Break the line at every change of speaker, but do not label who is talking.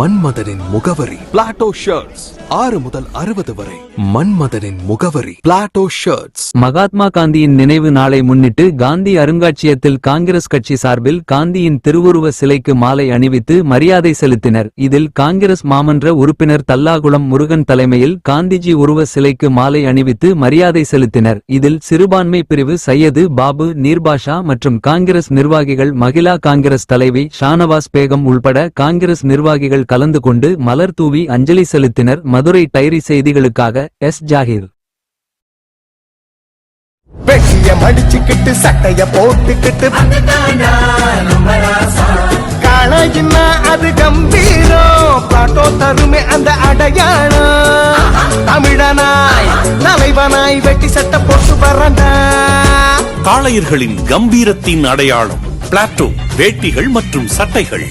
மன்மதனின் முகவரி. Plato shirts ஆறு முதல் அறுபது வரை. மன்மதனின் முகவரி. பிளாட்டோ ஷர்ட்ஸ்
மகாத்மா காந்தியின் நினைவு நாளை முன்னிட்டு காந்தி அருங்காட்சியகத்தில் காங்கிரஸ் கட்சி சார்பில் காந்தியின் திருவுருவ சிலைக்கு மாலை அணிவித்து மரியாதை செலுத்தினர். இதில் காங்கிரஸ் மாமன்ற உறுப்பினர் தல்லாகுளம் முருகன் தலைமையில் காந்திஜி உருவ சிலைக்கு மாலை அணிவித்து மரியாதை செலுத்தினர். இதில் சிறுபான்மை பிரிவு சையது பாபு நீர்பாஷா மற்றும் காங்கிரஸ் நிர்வாகிகள் மகிழா காங்கிரஸ் தலைவி ஷானவாஸ் பேகம் உள்பட காங்கிரஸ் நிர்வாகிகள் கலந்து கொண்டு மலர் தூவி அஞ்சலி செலுத்தினர் மதுரை டைரி செய்திகளுக்காக எஸ். ஜாகிர்.
வெட்டிய மடிச்சுக்கிட்டு சட்டைய போட்டுக்கிட்டு. காளையின்னா அது கம்பீரம். பாட்டோ தருமே அந்த அடையாளம். தமிழனாய் தலைவனாய் வெட்டி சட்டை போட்டு வரண்டா
காளையர்களின் கம்பீரத்தின் அடையாளம் பிளாட்டோ வேட்டிகள் மற்றும் சட்டைகள்.